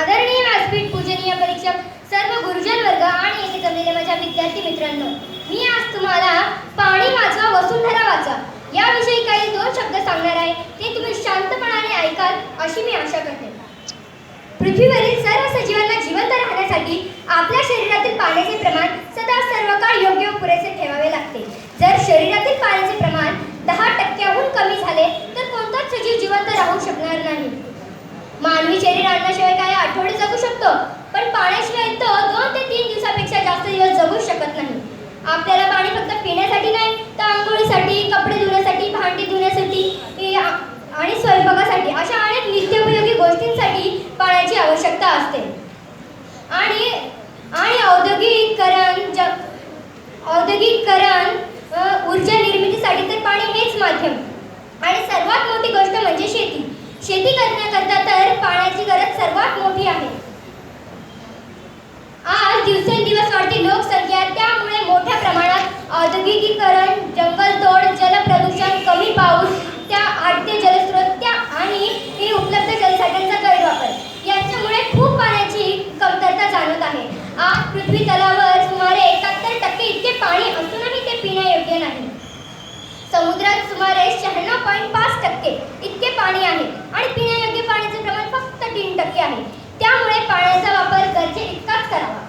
आदरणीय व्यासपीठ पूजनीय परीक्षक सर्व गुरुजन वर्ग आणि येथे जमलेले माझ्या विद्यार्थी मित्रांनो मी आज तुम्हाला पाणी वाचवा वसुंधरा वाचा. याविषयी काही दोन शब्द सांगणार आहे ते तुम्ही शांतपणाने ऐकाल अशी मी आशा करते. पृथ्वीवरील सर्व सजीवांना जिवंत राहण्यासाठी आपल्या शरीरातील पाण्याचे प्रमाण सदा सर्व काळ योग्य व पुरेसे ठेवावे लागते. जर शरीरातील पाण्याचे प्रमाण दहा टक्क्याहून कमी झाले तर कोणताच सजीव जिवंत राहू शकणार नाही. मानवी शरीर अन्नाशिवाय काही आठवडे जगू शकतो. पण पाण्याशिवाय तो दोन ते तीन दिवसापेक्षा जास्त दिवस जगू शकत नाही. आपल्याला पाणी फक्त पिण्यासाठी नाही तर आंघोळीसाठी कपडे धुण्यासाठी भांडी धुण्यासाठी आणि स्वयंपाकासाठी अशा अनेक नित्योपयोगी गोष्टींसाठी पाण्याची आवश्यकता असते. आणि आणि औद्योगिकरण जग औद्योगिकरण ऊर्जा निर्मितीसाठी तर पाणी हेच माध्यम. आणि सर्वात मोठी गोष्ट म्हणजे शेती. शेती करण्याकरता तर पाण्याची गरज सर्वात मोठी आहे. आज दिवसेंदिवस वाढती लोकसंख्या त्यामुळे मोठ्या प्रमाणात औद्योगिकीकरण जंगलतोड जलप्रदूषण कमी पाऊस त्या आडते जलस्रोत त्या आणि हे उपलब्ध जलसाठ्यांचा गैरवापर. याच्यामुळे खूप पाण्याची कमतरता जाणवत आहे. आज पृथ्वी तलावर सुमारे एकाहत्तर टक्के इतके पाणी असूनही ते पिण्यायोग्य नाही. समुद्रात सुमारे शहाण्णव पॉईंट पाच टक्के इतके पाणी आहे आणि पिण्या तीन आहे. त्यामुळे पाण्याचा वापर गरजे इतकाच करावा.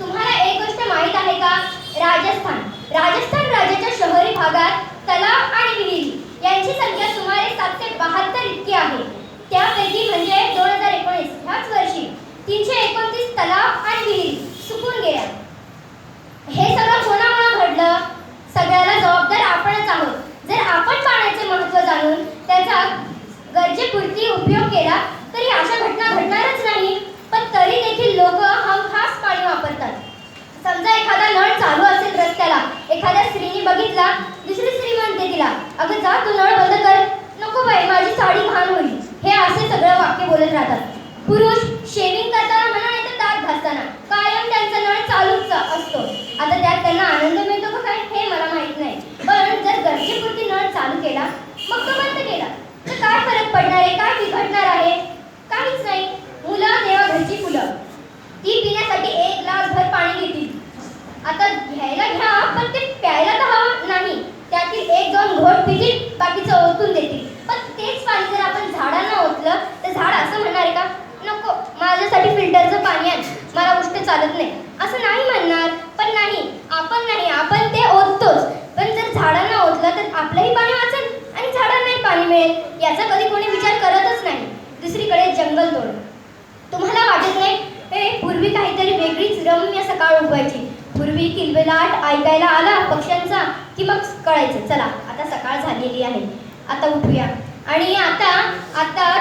तुम्हाला एक गोष्ट माहीत आहे का? राजस्थान. राजस्थान राज्याच्या शहरी भागात तलाव आणि विहिरी यांची संख्या सुमारे सातशे बहात्तर इतकी आहे. त्यापैकी म्हणजे दोन हजार एकोणीस. ह्याच वर्षी तीनशे एकोणतीस तलाव आणि विहिरी सुकून गेल्या. हे सगळं कोणामुळे घडलं? सगळ्याला जबाबदार आपणच आहोत. जर आपण पाण्याचे महत्त्व जाणून त्याचा गरजेपुरती उपयोग केला तरी अशा घटना घडणारच नाही पण तरी देखील लोक हमखास पाणी वापरतात. समजा एखादा नळ चालू असेल रस्त्याला एखाद्या स्त्रीने बघितला दुसरी स्त्री म्हणते तिला अगं जा तू नळ बंद कर नको बाई माझी साडी घाण होईल. हे असे सगळं वाक्य बोलत राहतात. पुरुष शेविंग करताना म्हणा नाही तर दात घासताना कायम त्यांचा नळ चालूच असतो आता त्यात त्यांना आनंद मिळतो का काय हे मला माहीत नाही पण जर गरजेपुरती नळ चालू केला मग तो बंद केला तर काय फरक पडणार आहे काय बिघडणार आहे काहीच नाही मुलं देवा घरची फुलं ती पिण्यासाठी एक ग्लास भर पाणी घेतील आता घ्यायला घ्या पण ते प्यायला तर हवं नाही त्यातील एक दोन घोट पितील बाकीचं ओतून देतील पण तेच पाणी जर आपण झाडांना ओतलं तर झाड असं म्हणणार आहे का नको माझ्यासाठी फिल्टरचं पाणी आहे मला गोष्ट चालत नाही. असं नाही म्हणणार पण नाही. आपण नाही आपण ते ओततोच. पण जर झाडांना ओतलं तर आपलंही पाणी वाचेल आणि झाडांनाही पाणी मिळेल याचा कधी कोणी विचार करतच नाही. दुसरीकडे जंगल तोड तुम्हाला वाटत नाही? हे पूर्वी काहीतरी वेगळीच रम्य सकाळ उगवायची. पूर्वी किलबिलाट ऐकायला आला पक्ष्यांचा की मग कळायचं. चला आता सकाळ झालेली आहे. आता उठूया. आणि आता आता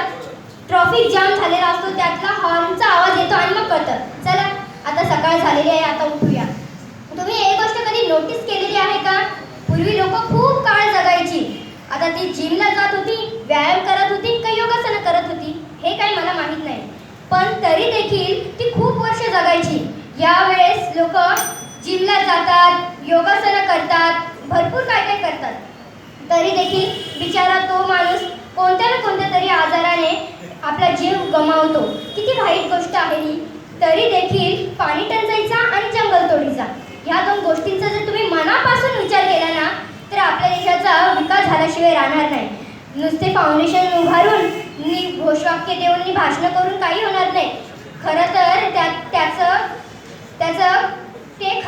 ट्रॉफिक जाम झालेला असतो त्यातला हॉर्नचा आवाज येतो आणि मग कळतं. चला आता सकाळ झालेली आहे आता उठूया. तुम्ही एक गोष्ट कधी नोटीस केलेली आहे का? पूर्वी लोक खूप काळ जगायची. आता ती जिमला जात होती व्यायाम करत होती का योगासनं करत होती हे काही मला माहीत नाही. पण तरी देखील ती खूप वर्ष जगायची. यावेळेस लोक जिमला जातात योगासनं करतात भरपूर काय काय करतात. तरी देखील बिचारा तो माणूस कोणत्या ना कोणत्या तरी आजाराने आपला जीव गमावतो. किती वाईट गोष्ट आहे ही. तरी देखील पाणी टंचाईचा आणि जंगलतोडीचा ह्या दोन गोष्टींचा जर तुम्ही मनापासून विचार केला ना तर आपल्या देशाचा विकास झाल्याशिवाय राहणार नाही. नुसते फाउंडेशन उभारून मी घोषवाक्य देऊन मी भाषणं करून काही होणार नाही. खरं तर त्या त्याचं त्याचं ते